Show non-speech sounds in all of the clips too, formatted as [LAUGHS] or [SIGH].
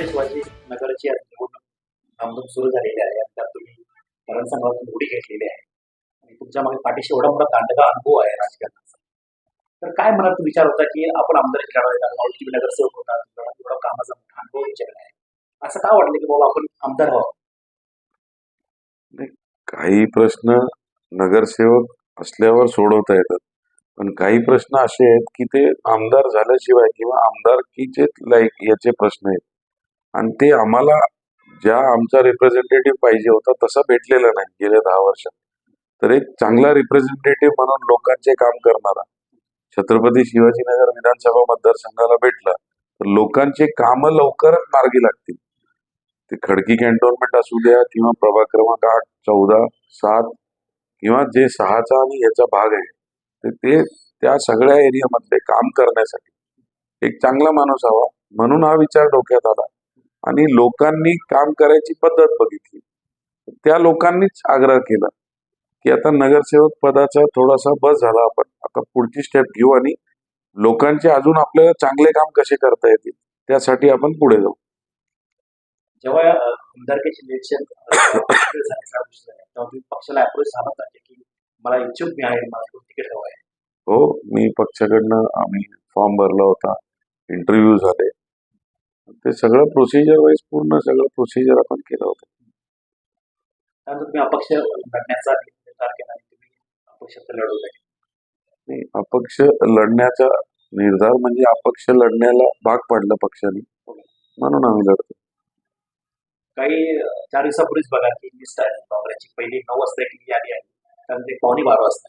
छत्रपती शिवाजी नगरची आज निवडणूक धामधूम सुरू झालेली आहे. आणि त्यात तुम्ही रणसंग्रामातून उडी घेतलेली आहे. आणि तुमच्या मागे पाठीशी एवढा मोठा दांडगा अनुभव आहे राजकारणाचा. तर काय मनात विचार होता की आपण आमदारकी लढवायला मावळती नगरसेवक होता एवढा कामाचा मोठा अनुभव तुमच्याकडे आहे. असं का वाटलं की बाबा आपण आमदार व्हावं? काही प्रश्न नगरसेवक असल्यावर सोडवता येतात. पण काही प्रश्न असे आहेत की ते आमदार झाल्याशिवाय किंवा आमदारकीचे लाईक याचे प्रश्न आहेत. आणि ते आम्हाला ज्या आमचा रिप्रेझेंटेटिव्ह पाहिजे होता तसा भेटलेला नाही गेल्या दहा वर्षात. तर एक चांगला रिप्रेझेंटेटिव्ह म्हणून लोकांचे काम करणारा छत्रपती शिवाजीनगर विधानसभा मतदारसंघाला भेटला तर लोकांचे कामं लवकरच मार्गी लागतील. ते खडकी कॅन्टोन्मेंट असू द्या किंवा प्रभाग क्रमांक आठ चौदा सात किंवा जे सहाचा आणि याचा भाग आहे ते त्या सगळ्या एरियामधले काम करण्यासाठी एक चांगला माणूस हवा म्हणून हा विचार डोक्यात आला. आणि लोकांनी काम करायची पद्धत बघितली. त्या लोकांनीच आग्रह केला की आता नगरसेवक पदाचा थोडासा बस झाला आपण. आता पुढची स्टेप घेऊ आणि लोकांचे अजून आपल्याला चांगले काम कसे करता येतील त्यासाठी आपण पुढे जाऊ. जेव्हा आमदारकीचे इलेक्शन [COUGHS] पक्षाला अप्रोच झाला पाहिजे की मला इच्छुक मी आहे मला तिकीट हवं आहे. हो मी पक्षाकडनं आम्ही फॉर्म भरला होता. इंटरव्ह्यू झाले. ते सगळं प्रोसिजर वाईज पूर्ण सगळं प्रोसिजर आपण केलं होतं. तुम्ही अपक्ष लढण्याचा निर्धार केला तुम्ही अपक्ष आहे. आणि अपक्ष लढण्याचा निर्धार म्हणजे अपक्ष लढण्याला भाग पडलं पक्षाने. म्हणून आम्ही लढतो. काही चार दिवसापूर्वीच बघा की लिस्ट आहे काँग्रेसची पहिली नऊ वाजता एक यादी आहे. एक पावणे बारा वाजता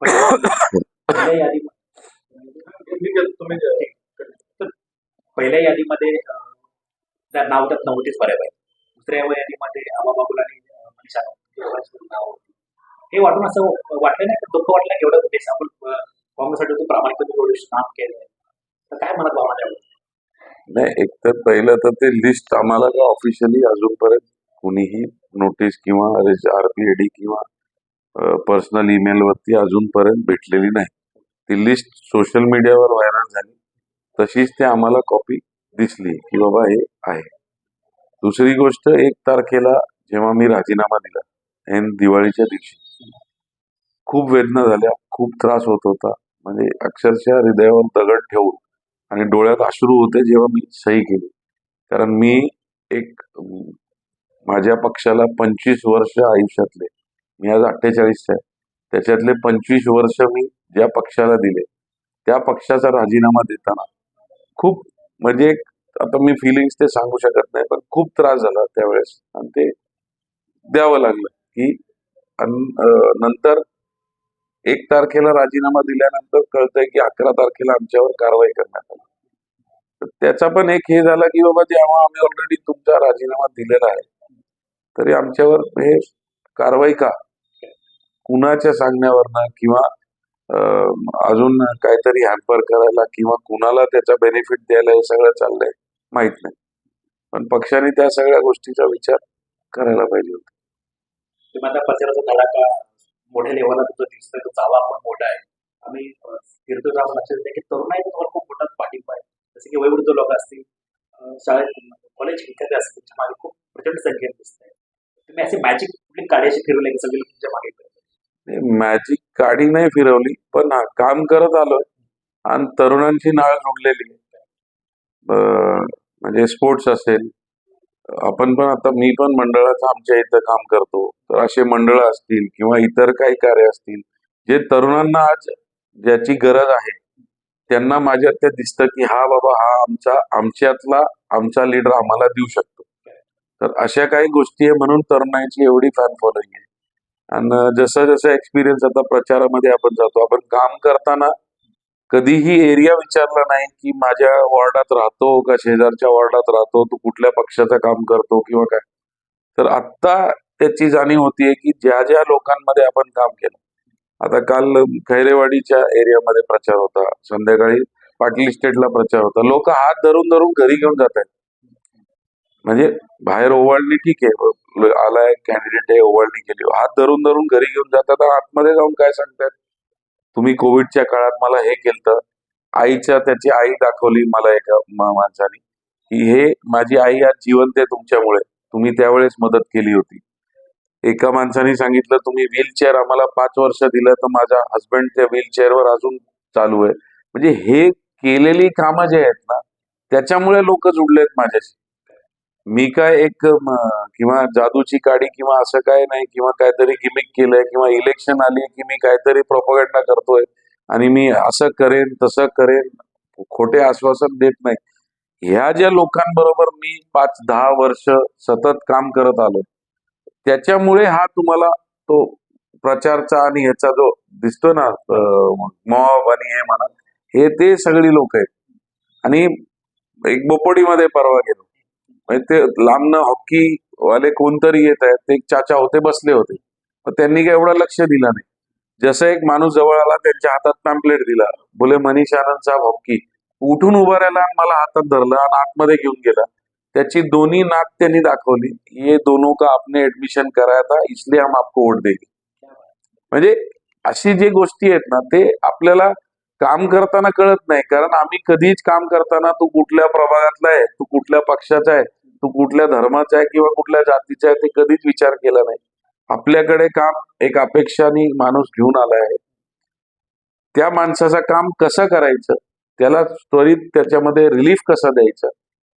[COUGHS] यादी तर पहिल्या यादीमध्ये त्या नाव त्यात नव्हतेच बऱ्यापैकी. दुसऱ्या यादीमध्ये आबाबाबुल आणि मनीषा नाव होती. हे वाटून असं वाटलं नाही दुःख वाटलं की एवढं देश आपण काँग्रेससाठी तू प्रामाणिकपणे काम केलं तर काय मनात भावना त्यावेळी नाही एक तर पहिलं तर ते लिस्ट आम्हाला का ऑफिशियली अजूनपर्यंत कुणीही नोटीस किंवा आरपीएडी किंवा पर्सनल ईमेल वरती अजूनपर्यंत भेटलेली नाही. ती लिस्ट सोशल मीडियावर व्हायरल झाली. तशीच ते आम्हाला कॉपी दिसली की बाबा हे आहे. दुसरी गोष्ट एक तारखेला जेव्हा मी राजीनामा दिला एन दिवाळीच्या दिवशी खूप वेदना झाल्या खूप त्रास होत होता. म्हणजे अक्षरशः हृदयावर दगड ठेवून आणि डोळ्यात अश्रू होते जेव्हा मी सही केली. कारण मी एक माझ्या पक्षाला पंचवीस वर्ष आयुष्यातले मी आज अठ्ठेचाळीसचा आहे. त्याच्यातले पंचवीस वर्ष मी ज्या पक्षाला दिले त्या पक्षाचा राजीनामा देताना खूप म्हणजे एक आता मी फिलिंग्स ते सांगू शकत नाही पण खूप त्रास झाला त्यावेळेस. आणि ते द्यावं लागलं की नंतर एक तारखेला राजीनामा दिल्यानंतर कळतंय की अकरा तारखेला आमच्यावर कारवाई करण्यात आली. तर त्याचा पण एक हे झाला की बाबा जेव्हा आम्ही ऑलरेडी तुमचा राजीनामा दिलेला आहे तरी आमच्यावर हे कारवाई का? कुणाच्या सांगण्यावरनं किंवा अजून काहीतरी हॅम्पर करायला किंवा कुणाला त्याचा बेनिफिट द्यायला हे सगळं चाललंय माहीत नाही. पण पक्षाने त्या सगळ्या गोष्टीचा विचार करायला पाहिजे होता. तुम्ही आता मोठ्या लेवलला तुझं दिसतोय तो चावा पण मोठा आहे. आम्ही फिरतो जाऊन लक्षात येते की तरुणाई तुम्हाला खूप मोठा पाठिंबा आहे. जसं की वयोवृद्ध लोक असतील शाळेत कॉलेज विद्यार्थी असतील तुमच्या मागे खूप प्रचंड संख्येत दिसत आहे तुम्ही असे मॅजिक कुठली काढायची फिरवले की सगळे तुमच्या मागे मॅजिक गाडी नाही फिरवली पण काम करत आलोय. आणि तरुणांची नाळ जोडलेली. म्हणजे स्पोर्ट्स असेल. आपण पण आता मी पण मंडळाचं आमच्या इथं काम करतो. तर असे मंडळ असतील किंवा इतर काही कार्य असतील जे तरुणांना आज ज्याची गरज आहे त्यांना माझ्यात ते दिसतं की हा बाबा हा आमचा आमच्यातला आमचा लीडर आम्हाला देऊ शकतो. तर अशा काही गोष्टी आहे म्हणून तरुणांची एवढी फॅन फॉलोईंग आहे. आणि जसं जसं एक्सपिरियन्स आता प्रचारामध्ये आपण जातो आपण काम करताना कधीही एरिया विचारला नाही की माझ्या वॉर्डात राहतो का शेजारच्या वॉर्डात राहतो तू कुठल्या पक्षाचं काम करतो किंवा काय? तर आत्ता त्याची जाणीव होतीये की ज्या ज्या लोकांमध्ये आपण काम केलं. आता काल खैरेवाडीच्या एरियामध्ये प्रचार होता संध्याकाळी पाटील स्टेटला प्रचार होता. लोक हात धरून धरून घरी घेऊन जात आहेत म्हणजे बाहेर ओवाळणी ठीक आहे. आलाय कॅन्डिडेट आहे ओवाळणी केली. हात धरून धरून घरी घेऊन जातात आतमध्ये जाऊन काय सांगतात? तुम्ही कोविडच्या काळात मला हे केलं आईच्या त्याची आई दाखवली मला एका माणसाने की हे माझी आई आज जिवंत आहे तुमच्यामुळे. तुम्ही त्यावेळेस मदत केली होती. एका माणसाने सांगितलं तुम्ही व्हीलचेअर आम्हाला पाच वर्ष दिलं तर माझा हस्बंड त्या व्हीलचेअरवर अजून चालू आहे. म्हणजे हे केलेली कामं जे आहेत ना त्याच्यामुळे लोक जुडलेत माझ्याशी. मी काय एक किंवा जादूची काडी किंवा असं काय नाही किंवा काहीतरी गिमिक केलंय किंवा इलेक्शन आली की मी काहीतरी प्रोपगंडा करतोय आणि मी असं करेन तसं करेन खोटे आश्वासन देत नाही. ह्या ज्या लोकांबरोबर मी पाच दहा वर्ष सतत काम करत आलो त्याच्यामुळे हा तुम्हाला तो प्रचारचा आणि ह्याचा जो दिसतो ना मॉब आणि हे म्हणा हे ते सगळी लोक आहेत. आणि एक बोपोडीमध्ये परवा गेलो. म्हणजे ते लांबनं हॉकी वाले कोणतरी येत आहेत ते एक चाचा होते बसले होते. पण त्यांनी काय एवढं लक्ष दिलं नाही. जसं एक माणूस जवळ आला त्यांच्या हातात पॅम्पलेट दिला बोले मनीष आनंद साहेब हॉकी. उठून उभा राहिला आणि मला हातात धरलं आणि आतमध्ये घेऊन गेला. त्याची दोन्ही नाक त्यांनी दाखवली. ये दोनों का आपने ऍडमिशन करायचा इसलिए हम आपको वोट देंगे. म्हणजे अशी जी गोष्टी आहेत ना ते आपल्याला काम करताना कळत नाही. कारण आम्ही कधीच काम करताना तू कुठल्या प्रभागातला आहे तू कुठल्या पक्षाचा आहे तू कुठल्या धर्माचा आहे किंवा कुठल्या जातीचा आहे ते कधीच विचार केला नाही. आपल्याकडे काम एक अपेक्षानी माणूस घेऊन आला आहे. त्या माणसाचं काम कसं करायचं? त्याला त्वरित त्याच्यामध्ये रिलीफ कसं द्यायचं?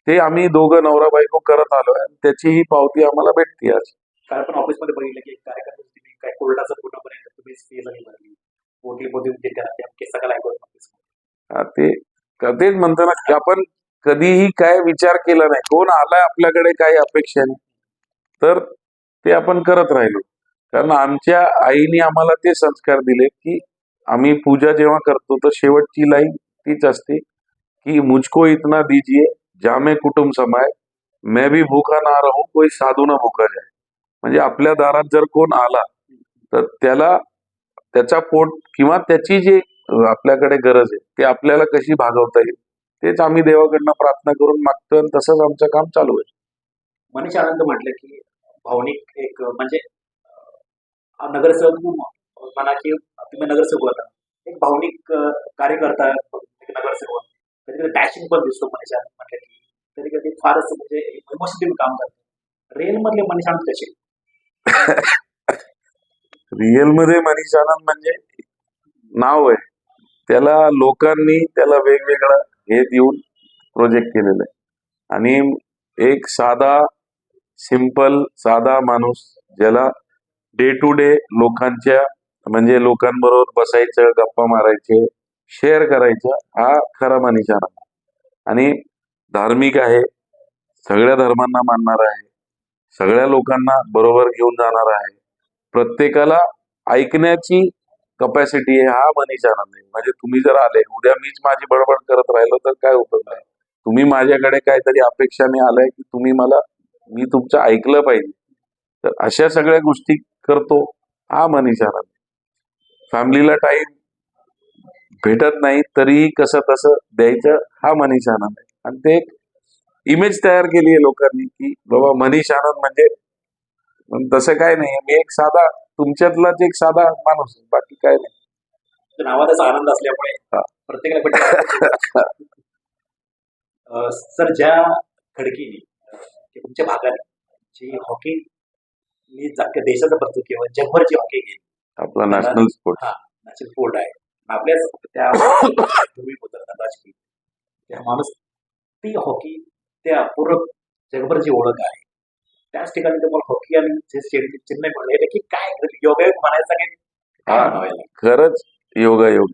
ते आम्ही दोघं नवरा बायको करत आलोय आणि त्याची ही पावती आम्हाला भेटते आज. पण ऑफिसमध्ये बघितलं की काय कोर्टाचं तुम्ही भरली. पोटी ते तेच म्हणतो ना की आपण कधीही काय विचार केला नाही. कोण आलाय आपल्याकडे काही अपेक्षाने तर ते आपण करत राहिलो. कारण आमच्या आईने आम्हाला ते संस्कार दिले की आम्ही पूजा जेव्हा करतो तर शेवटची लाईन तीच असते की मुझको इतना दीजिए जामे कुटुंब समाय मैं भी भूखा ना राहू कोई साधू ना भूखा जाय. म्हणजे आपल्या दारात जर कोण आला तर त्याला त्याचा पोट किंवा त्याची जी आपल्याकडे गरज आहे ते आपल्याला कशी भागवता येईल? तेच आम्ही देवाकडनं प्रार्थना करून मागतो आणि तसंच आमचं काम चालू आहे. मनीष आनंद म्हटलं की भावनिक एक म्हणजे नगरसेवक म्हणा की तुम्ही नगरसेवक होता. एक भावनिक कार्यकर्ता नगरसेवक. कधी कधी डॅशिंग पण दिसतो मनीष आनंद म्हटलं की कधी कधी फारच म्हणजे इमोशनली काम करतो. रिअल मधले मनीष आनंद कसे? [LAUGHS] रिअलमध्ये मनीष आनंद म्हणजे नाव आहे. त्याला लोकांनी त्याला वेगवेगळं हे देऊन प्रोजेक्ट केलेलं आहे. आणि एक साधा सिंपल साधा माणूस ज्याला डे टू डे लोकांच्या म्हणजे लोकांबरोबर बसायचं गप्पा मारायचे शेअर करायचं हा खरा मनीष आणि धार्मिक आहे सगळ्या धर्मांना मानणार आहे सगळ्या लोकांना बरोबर घेऊन जाणार आहे. प्रत्येकाला ऐकण्याची कपॅसिटी आहे हा मनीष आनंद आहे म्हणजे तुम्ही जर आले उद्या मीच माझी बडबड करत राहिलो तर काय उपयोग नाही. तुम्ही माझ्याकडे काहीतरी अपेक्षाने आलाय की तुम्ही मला मी तुमचं ऐकलं पाहिजे. तर अशा सगळ्या गोष्टी करतो हा मनीष आनंद फॅमिलीला टाइम भेटत नाही तरीही कसं तसं द्यायचं हा मनीष आनंद आहे आणि ते एक इमेज तयार केली आहे लोकांनी की बाबा मनीष आनंद म्हणजे पण तसं काय नाही. मी एक साधा तुमच्यातलाच एक साधा माणूस आहे. बाकी काय नाही. नावाचा आनंद असल्यामुळे. प्रत्येकाला सर ज्या खडकीने तुमच्या भागात जी हॉकी देशाचं प्रस्तुत किंवा जगभर जी हॉकी गेली आपला नॅशनल स्पोर्ट हा नॅशनल स्पोर्ट आहे. आपल्याच त्या भूमी होतं राजकीय त्या माणूस ती हॉकी त्या पूर्ण जगभर जी ओळख आहे त्याच ठिकाणी तुम्हाला हॉकी आणि चेन्नई म्हणलं की काय योगायोग म्हणायचा की हा. खरंच योगायोग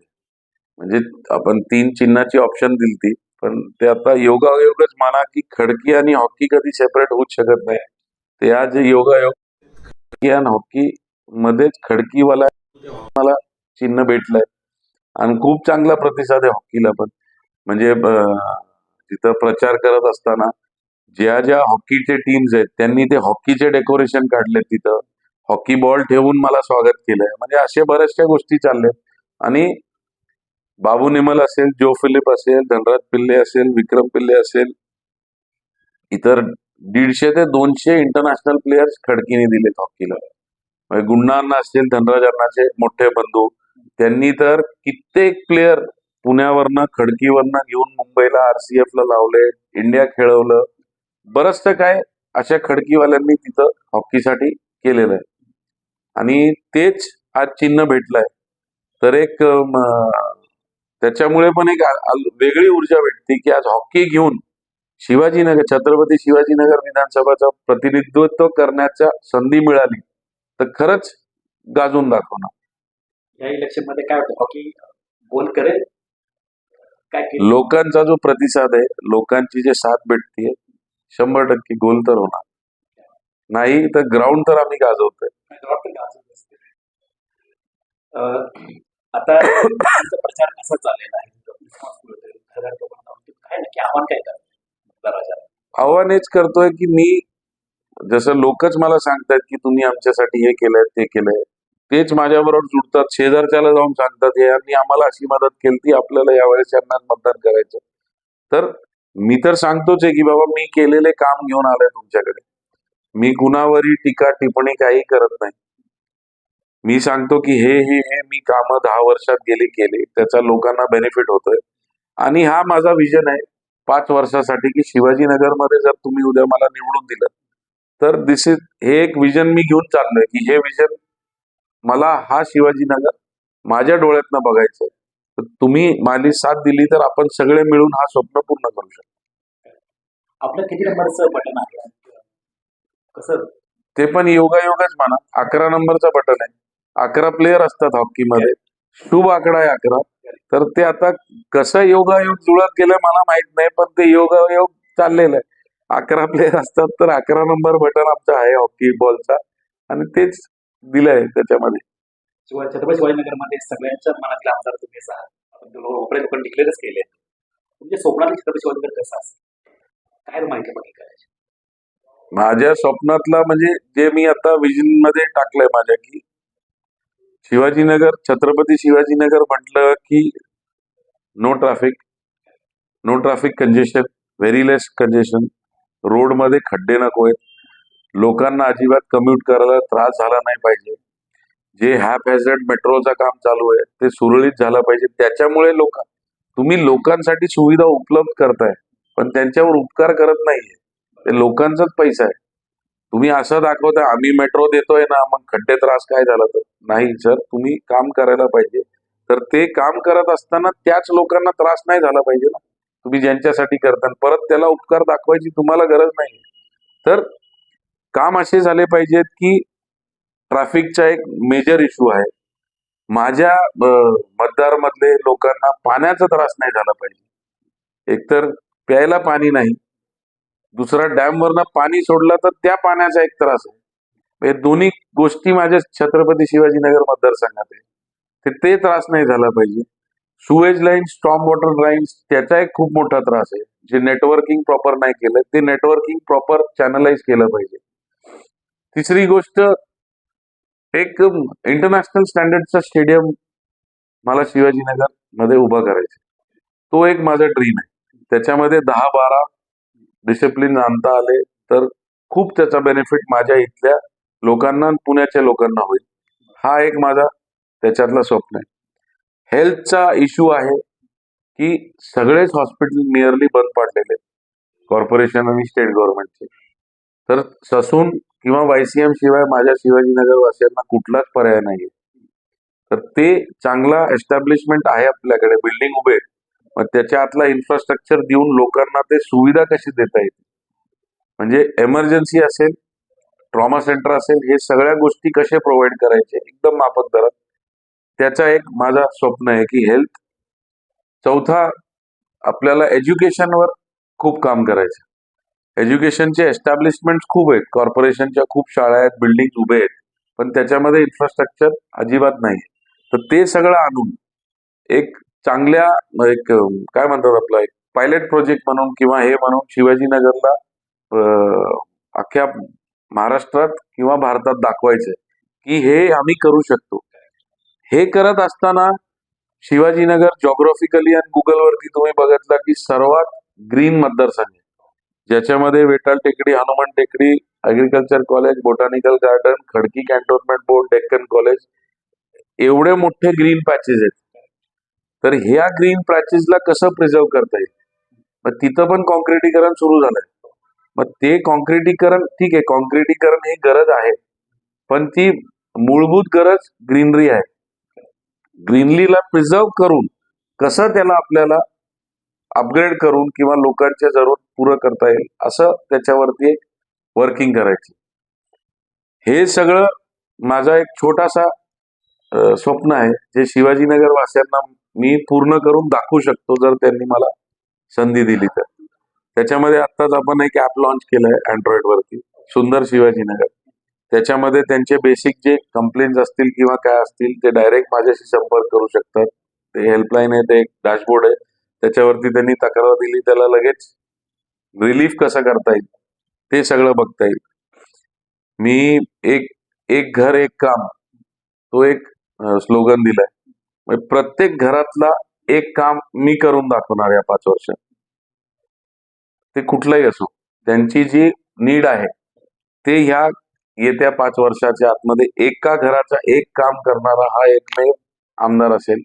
म्हणजे आपण तीन चिन्हाची ऑप्शन दिलती पण ते आता योगायोगच म्हणा की खडकी आणि हॉकी कधी सेपरेट होऊच शकत नाही. ते आज योगायोग खडकी आणि हॉकी मध्येच खडकीवाला मला चिन्ह भेटलंय. आणि खूप चांगला प्रतिसाद आहे हॉकीला पण. म्हणजे तिथं प्रचार करत असताना ज्या ज्या हॉकीचे टीम्स आहेत त्यांनी ते हॉकीचे डेकोरेशन काढले तिथं. हॉकी बॉल ठेवून मला स्वागत केलंय. म्हणजे असे बऱ्याचशा गोष्टी चालल्यात. आणि बाबू निमल असेल जो फिलिप असेल धनराज पिल्ले असेल विक्रम पिल्ले असेल इतर दीडशे ते दोनशे इंटरनॅशनल प्लेयर्स खडकीने दिलेत हॉकीला. म्हणजे गुण्णा असतील धनराज अण्णाचे मोठे बंधू त्यांनी तर कित्येक प्लेयर पुण्यावरनं खडकीवरनं घेऊन मुंबईला आरसीएफ ला लावले इंडिया खेळवलं बरंचसं काय अशा खडकीवाल्यांनी तिथं हॉकीसाठी केलेलं आहे. आणि तेच आज चिन्ह भेटलंय. तर एक त्याच्यामुळे पण एक वेगळी ऊर्जा भेटते की आज हॉकी घेऊन शिवाजीनगर छत्रपती शिवाजीनगर विधानसभाचं प्रतिनिधित्व करण्याच्या संधी मिळाली तर खरंच गाजून दाखवणार. या इलेक्शनमध्ये काय होतं? हॉकी गोल करेल? काय लोकांचा जो प्रतिसाद आहे लोकांची जे साथ भेटते शंभर टक्के गोल तर होणार. नाही तर ग्राउंड तर आम्ही गाजवतोय. आता प्रचार कसा चाललेला आहे? आव्हान हेच करतोय की मी जसं लोकच मला सांगतात की तुम्ही आमच्यासाठी हे केलंय ते केलंय. तेच माझ्याबरोबर जुडतात शेजारच्याला जाऊन सांगतात "हे यांनी आम्हाला अशी मदत केली आपल्याला यावेळेस यांना मतदान करायचं. तर मी तर सांगतोच आहे की बाबा मी केलेले काम घेऊन आलोय तुमच्याकडे. मी कुणावरही टीका टिप्पणी काही करत नाही. मी सांगतो की हे हे हे मी कामं दहा वर्षात गेले केले. त्याचा लोकांना बेनिफिट होतोय. आणि हा माझा विजन आहे. पाच वर्षासाठी की शिवाजीनगरमध्ये जर तुम्ही उद्या मला निवडून दिलं तर दिस इज हे एक विजन मी घेऊन चाललोय की हे विजन मला हा शिवाजीनगर माझ्या डोळ्यातनं बघायचं तर तुम्ही माझी साथ दिली तर आपण सगळे मिळून हा स्वप्न पूर्ण करू शकतो. आपलं किती नंबरचं बटन आहे? कसं? ते पण योगायोगच म्हणा. अकरा नंबरचं बटन आहे. अकरा प्लेयर असतात हॉकीमध्ये शुभ आकडा आहे अकरा. तर ते आता कसं योगायोग जुळत गेलं मला माहीत नाही पण ते योगायोग चाललेलं आहे. अकरा प्लेयर असतात तर अकरा नंबर बटन आमचा आहे हॉकी बॉलचा आणि तेच दिलंय त्याच्यामध्ये. शिवाय छत्रपती शिवाजीनगरमध्ये सगळ्यांच्या मनातील आमदार तुम्हीच आहात आपण तो लोकांनी डिक्लेअरच केले. तुमच्या स्वप्नातील छत्रपती शिवाजीनगर कसं असतं काय माहिती बाकी करायची? माझ्या स्वप्नातला म्हणजे जे मी आता विजनमध्ये टाकलंय माझ्या की शिवाजीनगर छत्रपती शिवाजीनगर म्हटलं की no traffic no traffic congestion very less congestion रोडमध्ये खड्डे नको आहेत लोकांना अजिबात कम्युट करायला त्रास झाला नाही पाहिजे. जे हॅप हॅझर्ड मेट्रोचं काम चालू आहे ते सुरळीत झालं पाहिजे. त्याच्यामुळे लोक तुम्ही लोकांसाठी सुविधा उपलब्ध करताय पण त्यांच्यावर उपकार करत नाहीये. ते लोकांचाच पैसा आहे. तुम्ही असं दाखवताय आम्ही मेट्रो देतोय ना मग खड्डे त्रास काय झाला तर? नाही सर तुम्ही काम करायला पाहिजे. तर ते काम करत असताना त्याच लोकांना त्रास नाही झाला पाहिजे ना? तुम्ही ज्यांच्यासाठी करता परत त्याला उपकार दाखवायची तुम्हाला गरज नाही तर काम असे झाले पाहिजेत की ट्रॅफिकचा एक मेजर इश्यू आहे. माझ्या मतदार मधले लोकांना पाण्याचा त्रास नाही झाला पाहिजे. एकतर प्यायला पाणी नाही. दुसरा डॅम वरनं पाणी सोडलं तर त्या पाण्याचा एक त्रास आहे. हे दोन्ही गोष्टी माझ्या छत्रपती शिवाजीनगर मतदारसंघात आहे. ते ते त्रास नाही झाला पाहिजे. Sewage line storm water lines त्याचा एक खूप मोठा त्रास आहे. जे नेटवर्किंग प्रॉपर नाही केलं ते नेटवर्किंग प्रॉपर चॅनलाइज केलं पाहिजे. तिसरी गोष्ट एक इंटरनॅशनल स्टँडर्डचा स्टेडियम मला शिवाजीनगरमध्ये उभा करायचा तो एक माझा ड्रीम आहे. त्याच्यामध्ये दहा बारा डिसिप्लिन आणता आले तर खूप त्याचा बेनिफिट माझ्या इथल्या लोकांना आणि पुण्याच्या लोकांना होईल. हा एक माझा त्याच्यातला स्वप्न आहे. हेल्थचा इश्यू आहे की सगळेच हॉस्पिटल नियरली बंद पाडलेले कॉर्पोरेशन आणि स्टेट गव्हर्नमेंटचे तर ससून किंवा वायसीएम शिवाय माझ्या शिवाजीनगर वासियांना कुठलाच पर्याय नाही तर ते चांगला एस्टॅब्लिशमेंट आहे आपल्याकडे बिल्डिंग उभे. मग त्याच्या आतला इन्फ्रास्ट्रक्चर देऊन लोकांना ते सुविधा कशी देता येईल म्हणजे एमर्जन्सी असेल ट्रॉमा सेंटर असेल हे सगळ्या गोष्टी कसे प्रोव्हाइड करायचे? एकदम माफक दरात. त्याचा एक माझा स्वप्न आहे की हेल्थ चौथा आपल्याला एज्युकेशनवर खूप काम करायचं. एज्युकेशनचे एस्टॅब्लिशमेंट खूप आहेत. कॉर्पोरेशनच्या खूप शाळा आहेत बिल्डिंग उभे आहेत. पण त्याच्यामध्ये इन्फ्रास्ट्रक्चर अजिबात नाही तर ते सगळं आणून एक चांगल्या एक काय म्हणतात आपलं एक पायलट प्रोजेक्ट म्हणून किंवा हे म्हणून शिवाजीनगरला अख्ख्या महाराष्ट्रात किंवा भारतात दाखवायचंय की हे आम्ही करू शकतो. हे करत असताना शिवाजीनगर जॉग्राफिकली आणि गुगलवरती तुम्ही बघितला की सर्वात ग्रीन मतदारसंघ ज्याच्यामध्ये Vetal Tekdi Hanuman Tekdi agriculture college botanical garden Khadki cantonment board Deccan college एवढे मोठे ग्रीन पॅचेस आहेत. तर ह्या ग्रीन पॅचेसला कसं प्रिझर्व करता येईल? मग तिथं पण कॉन्क्रिटीकरण सुरू झालंय. मग ते कॉन्क्रिटीकरण ठीक आहे कॉन्क्रिटीकरण ही गरज आहे. पण ती मूलभूत गरज ग्रीनरी आहे. ग्रीनरीला प्रिझर्व करून कसं त्याला आपल्याला अपग्रेड करून किंवा लोकांच्या जरूर पुरं करता येईल. असं त्याच्यावरती एक वर्किंग करायची. हे सगळं माझा एक छोटासा स्वप्न आहे. जे शिवाजीनगर वासियांना मी पूर्ण करून दाखवू शकतो जर त्यांनी मला संधी दिली तर. त्याच्यामध्ये आत्ताच आपण एक ऍप लॉन्च केलंय अँड्रॉइडवरती सुंदर शिवाजीनगर. त्याच्यामध्ये त्यांचे बेसिक जे कंप्लेंट्स असतील किंवा काय असतील ते डायरेक्ट माझ्याशी संपर्क करू शकतात. ते हेल्पलाईन आहे ते एक डॅशबोर्ड आहे. त्याच्यावरती त्यांनी तक्रार दिली त्याला लगेच रिलीफ कसं करता येईल? ते सगळं बघता येईल. मी एक एक घर एक काम तो एक स्लोगन दिलाय. म्हणजे प्रत्येक घरातला एक काम मी करून दाखवणार या पाच वर्षात ते कुठलंही असो त्यांची जी नीड आहे ते ह्या येत्या पाच वर्षाच्या आतमध्ये एका घराचा एक काम करणारा हा एकमेव आमदार असेल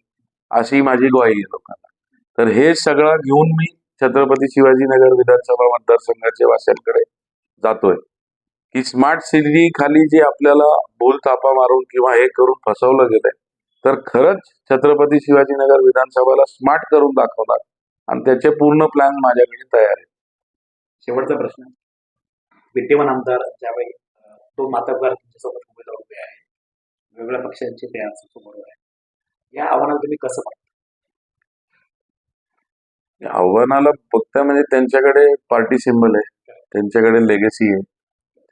अशी माझी ग्वाही आहे लोकांना. तर हे सगळं घेऊन मी छत्रपती शिवाजीनगर विधानसभा मतदारसंघाचे वासियांकडे जातोय. की स्मार्ट सिटी खाली जे आपल्याला बोलतापा मारून किंवा हे करून फसवलं गेलंय तर खरंच छत्रपती शिवाजीनगर विधानसभाला स्मार्ट करून दाखवणार आणि त्याचे पूर्ण प्लॅन माझ्याकडे तयार आहे शेवटचा प्रश्न. विद्यमान आमदार ज्यावेळी तो मातब्गार तुमच्यासोबत उमेदवार उभे आहे. वेगवेगळ्या पक्षांचे ते आज समोर आहे या आव्हानाला तुम्ही कसं आव्हानाला बघता म्हणजे त्यांच्याकडे पार्टी सिंबल आहे. त्यांच्याकडे लेगसी आहे.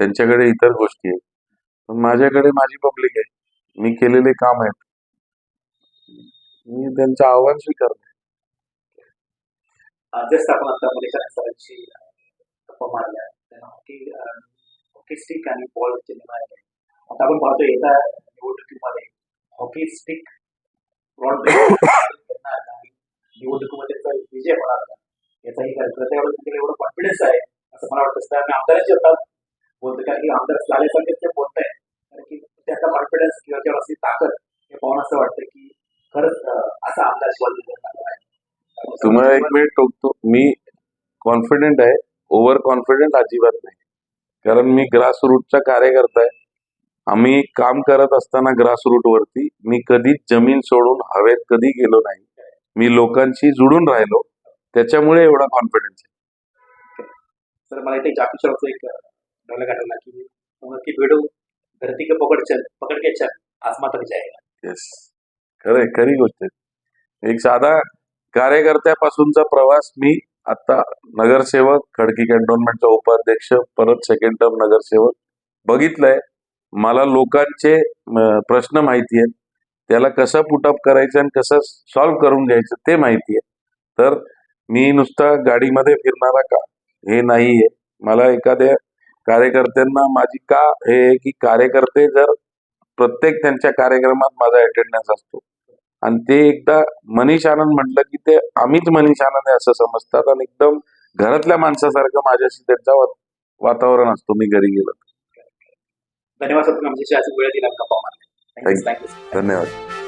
त्यांच्याकडे इतर गोष्टी आहेत. पण माझ्याकडे माझी पब्लिक आहे. मी केलेले काम आहेत. मी त्यांचं आव्हान स्वीकारतो जस्ट आपण आता मनीषा सरांची गप्पा मारल्या. त्यांना हॉकी हॉकी स्टिक आणि बॉल सिनेमा आहे आता आपण पाहतो येत्या निवडणुकीमध्ये हॉकी स्टिक फ्रॉड निवडणुकीमध्ये त्याचा विजय होणार का याचाही कल्पना तिकडे एवढं कॉन्फिडन्स आहे असं मला वाटतं. कारण आमदारांची होतात. बोलतो कारण की आमदार झाल्यासारखे ते बोलत आहे कारण की त्याचा कॉन्फिडन्स किंवा जेव्हा असली ताकद हे पाहून असं वाटतं की खरंच असा आमदार शिवाजी आहे. तुम्हाला एक मिनिट टोकतो मी कॉन्फिडेंट आहे. ओव्हर कॉन्फिडेंट अजिबात नाही. कारण मी ग्रास रूटचा कार्यकर्ता आहे. आम्ही काम करत असताना ग्रास रूट वरती मी कधीच जमीन सोडून हवेत कधी गेलो नाही. मी लोकांशी जुडून राहिलो त्याच्यामुळे एवढा कॉन्फिडन्स आहे. सर मला इथे जाफी शॉपचा एक डायलॉग आठवला की की भिडू धरती के पकड चल पकड के चल आसमा तक जाएगा. येस खरंय खरी गोष्ट आहे. एक साधा कार्यकर्त्यापासूनचा प्रवास मी आता नगरसेवक खडकी कॅन्टोन्मेंटचा उपाध्यक्ष परत सेकंड टर्म नगरसेवक बघितलंय. मला लोकांचे प्रश्न माहिती आहेत. त्याला कसं पुटअप करायचं आणि कसं सॉल्व्ह करून घ्यायचं ते माहिती आहे तर मी नुसता गाडीमध्ये फिरणारा का? हे नाहीये. मला एखाद्या कार्यकर्त्यांना माझी का हे की कार्यकर्ते जर प्रत्येक त्यांच्या कार्यक्रमात माझा अटेंडन्स असतो. आणि ते एकदा मनीष आनंद म्हटलं की ते आम्हीच मनीष आनंद आहे असं समजतात आणि एकदम घरातल्या माणसासारखं माझ्याशी त्यांचा वातावरण असतो मी घरी गेलो. धन्यवाद सर तुम्ही आमच्याशी आज वेळ दिला गप्पा मारला Thank you. थँक्यू धन्यवाद